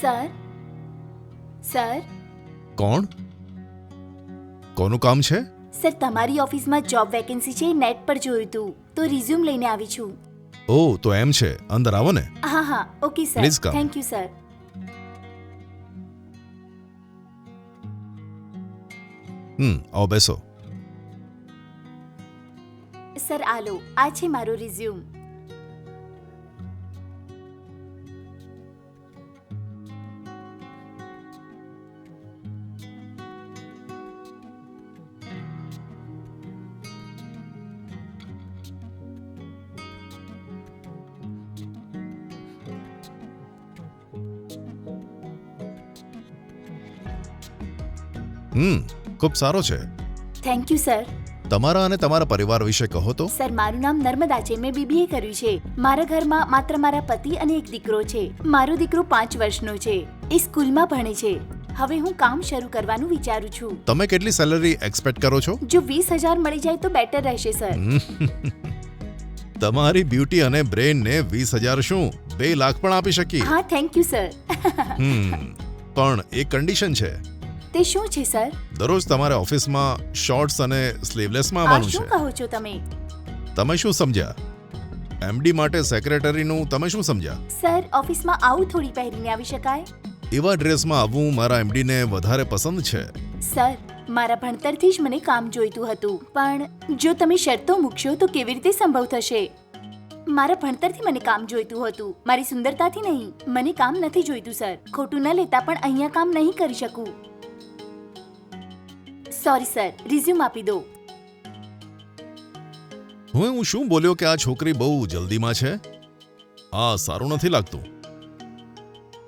Sir? Sir? કોણ? કોનું કામ છે? સર તમારી ઓફિસમાં જોબ વેકેન્સી છે નેટ પર જોયું હતું તો રિઝ્યુમ લઈને આવી છું. ઓ તો એમ છે. અંદર આવો ને. હા હા. Okay sir. Come. Thank you sir. હમ આવો બેસો. સર આલો. આ છે મારું રિઝ્યુમ. હમ ખૂબ સારો છે. થેન્ક યુ સર તમારા અને તમારા પરિવાર વિશે કહો તો. સર મારું નામ નર્મદા છે. મેં બીબીએ કર્યું છે. મારા ઘરમાં માત્ર મારા પતિ અને એક દીકરો છે. મારો દીકરો પાંચ વર્ષનો છે. એ સ્કૂલમાં ભણે છે. હવે હું કામ શરૂ કરવાનું વિચારું છું. તમે કેટલી સેલરી એક્સપેક્ટ કરો છો? જો વીસ હજાર મળી જાય તો બેટર રહેશે સર તમારી બ્યુટી અને બ્રેનને વીસ હજાર શું? બે લાખ પણ આપી શકીએ. હા થેન્ક યુ સર હમ પણ એક કન્ડિશન છે. તે શું છે સર? દરરોજ તમારે ઓફિસમાં શોર્ટ્સ અને સ્લીવલેસમાં આ આવવાનું શું છે. કહો છો તમે? તમે શું સમજ્યા? એમડી માટે સેક્રેટરીનું તમે શું સમજ્યા? સર ઓફિસમાં આવું થોડી પહેરીને આવી શકાય? એવા ડ્રેસમાં આવવું મારા એમડીને વધારે પસંદ છે. સર મારા ભણતરથી જ મને કામ જોઈતું હતું. પણ જો તમે શરતો મૂકશો તો કેવી રીતે સંભવ થશે? મારા ભણતરથી મને કામ જોઈતું હતું. મારી સુંદરતાથી નહીં મને કામ નથી જોઈતું સર. ખોટું ન લેતા પણ અહીંયા કામ નહીં કરી શકું. સોરી સર રિઝ્યુમ આપી દો હું હું શું બોલ્યો કે આ છોકરી બહુ જલ્દીમાં છે? આ સારું નથી લાગતું.